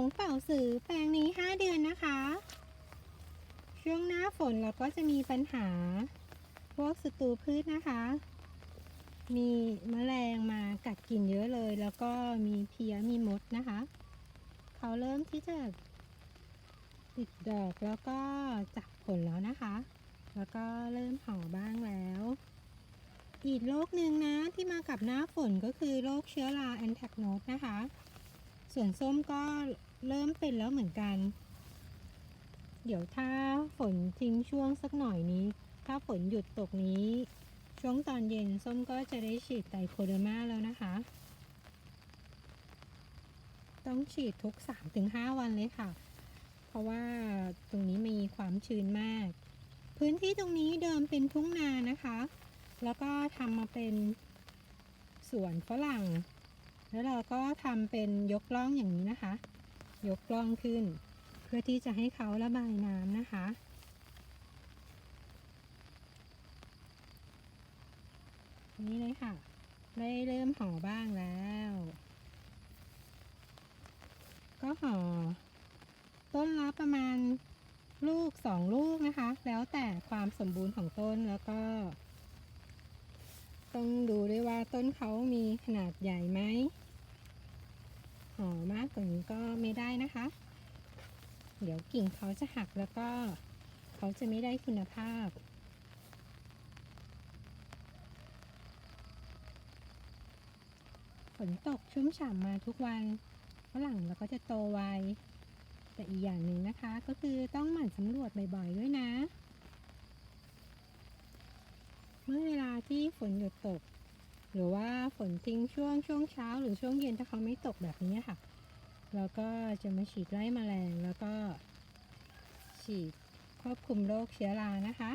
ของเป่าสือแปลงนี้ 5 เดือนนะคะ ช่วงหน้าฝนเราก็จะมีปัญหา พวกศัตรูพืชนะคะ มีแมลงมากัดกินเยอะเลย แล้วก็มีเพี้ยมีมดนะคะ เขาเริ่มที่จะติดดอกแล้วก็จับผลแล้วนะคะ แล้วก็เริ่มห่อบ้างแล้ว อีกโรคหนึ่งนะที่มากับหน้าฝนก็คือโรคเชื้อราแอนแทกโนสนะคะ ส่วนส้มก็เริ่มเป็นแล้วเหมือนกัน เดี๋ยวถ้าฝนทิ้งช่วงสักหน่อยนี้ ถ้าฝนหยุดตกนี้ ช่วงตอนเย็นส้มก็จะได้ฉีดไตรโคเดอร์มาแล้วนะคะ ต้องฉีดทุก 3-5 วันเลยค่ะ เพราะว่าตรงนี้มีความชื้นมาก พื้นที่ตรงนี้เดิมเป็นทุ่งนานะคะ แล้วก็ทำมาเป็นสวนฝรั่ง แล้วเราก็ทำเป็นยกล่องอย่างนี้นะคะ ยกล่องขึ้น เพื่อที่จะให้เขาระบายน้ำนะคะ นี่เลยค่ะ ได้เริ่มห่อบ้างแล้ว ก็ห่อต้นละประมาณลูกสองลูกนะคะ แล้วแต่ความสมบูรณ์ของต้นแล้วก็ต้องดูด้วยว่าต้นเขามีขนาดใหญ่ไหม ห่อมากกว่านี้ก็ไม่ได้นะคะ เดี๋ยวกิ่งเขาจะหักแล้วก็เขาจะไม่ได้คุณภาพ ฝนตกชุ่มฉ่ำมาทุกวันฝรั่งเราก็จะโตไว แต่อีกอย่างหนึ่งนะคะก็คือต้องหมั่นสำรวจบ่อยๆด้วยนะ เมื่อเวลาที่ฝนหยุดตก หรือว่าฝนทิ้งช่วงช่วงเช้า หรือช่วงเย็นถ้าเขาไม่ตกแบบนี้ค่ะ เราก็จะมาฉีดไล่แมลงแล้วก็ฉีดควบคุมโรคเชื้อรานะคะ